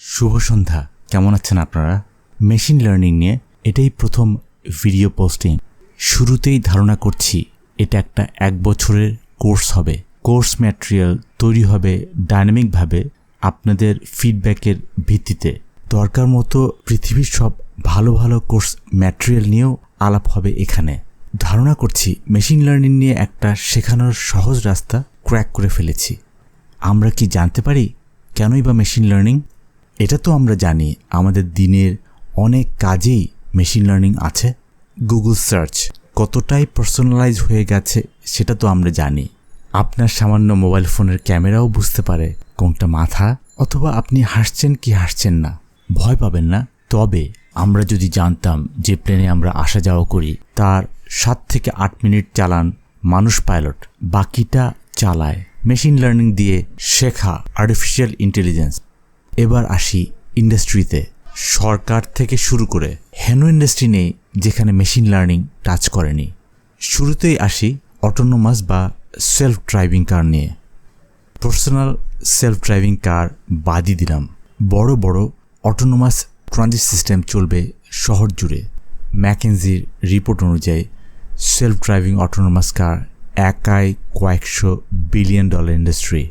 শুভ সন্ধ্যা। কেমন আছেন আপনারা? মেশিন লার্নিং নিয়ে এটাই প্রথম ভিডিও পোস্টিং। শুরুতেই ধারণা করছি এটা একটা এক বছরের কোর্স হবে। কোর্স ম্যাটেরিয়াল তৈরি হবে ডাইনামিকভাবে আপনাদের ফিডব্যাকের ভিত্তিতে। দরকার মতো পৃথিবীর সব ভালো ভালো কোর্স ম্যাটেরিয়াল নিয়েও আলাপ হবে এখানে। ধারণা করছি মেশিন লার্নিং নিয়ে একটা শেখানোর সহজ রাস্তা ক্র্যাক করে ফেলেছি। আমরা কি জানতে পারি কেনই বা মেশিন লার্নিং? এটা তো আমরা জানি, আমাদের দিনের অনেক কাজেই মেশিন লার্নিং আছে। গুগল সার্চ কতটাই পার্সোনালাইজ হয়ে গেছে সেটা তো আমরা জানি। আপনার সামান্য মোবাইল ফোনের ক্যামেরাও বুঝতে পারে কোনটা মাথা অথবা আপনি হাসছেন কি হাসছেন না। ভয় পাবেন না। তবে আমরা যদি জানতাম যে প্লেনে আমরা আসা যাওয়া করি, তার সাত থেকে আট মিনিট চালান মানুষ পাইলট বাকিটা চালায়। মেশিন লার্নিং দিয়ে শেখা আর্টিফিশিয়াল ইন্টেলিজেন্স এবার আসি ইন্ডাস্ট্রিতে। সরকার থেকে শুরু করে হেনো ইন্ডাস্ট্রি নেই যেখানে মেশিন লার্নিং টাচ করেনি। শুরুতেই আসি অটোনোমাস বা সেলফ ড্রাইভিং কার নিয়ে। পার্সোনাল সেলফ ড্রাইভিং কার বাদই দিলাম। বড় বড় অটোনোমাস ট্রানজিট সিস্টেম চলবে শহর জুড়ে। ম্যাকেনজির রিপোর্ট অনুযায়ী সেলফ ড্রাইভিং অটোনোমাস কার একাই কয়েকশো বিলিয়ন ডলার ইন্ডাস্ট্রি।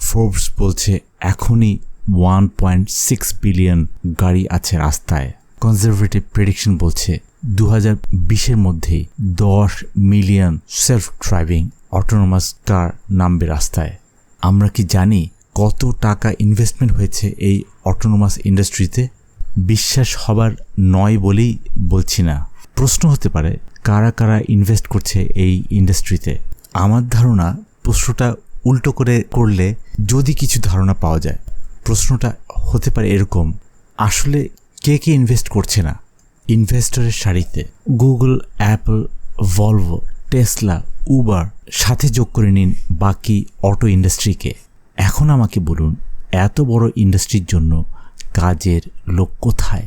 ফোর্বস বলছে এখনই ওয়ান পয়েন্ট সিক্স বিলিয়ন গাড়ি আছে রাস্তায়। কনজারভেটিভ প্রেডিকশন বলছে দু হাজার বিশের মধ্যেই দশ million self driving autonomous car নামবে রাস্তায়। আমরা কি জানি কত টাকা ইনভেস্টমেন্ট হয়েছে এই অটোনোমাস ইন্ডাস্ট্রিতে বিশ্বাস হবার নয় বলেই বলছি না। প্রশ্ন হতে পারে, কারা কারা ইনভেস্ট করছে এই ইন্ডাস্ট্রিতে আমার ধারণা প্রশ্নটা উল্টো করে করলে যদি কিছু ধারণা পাওয়া যায়। প্রশ্নটা হতে পারে এরকম, আসলে কে কে ইনভেস্ট করছে না? ইনভেস্টরের সারিতে Google Apple Volvo Tesla Uber সাথে যোগ করে নিন বাকি অটো ইন্ডাস্ট্রিকে এখন আমাকে বলুন, এত বড় ইন্ডাস্ট্রির জন্য কাজের লোক কোথায়?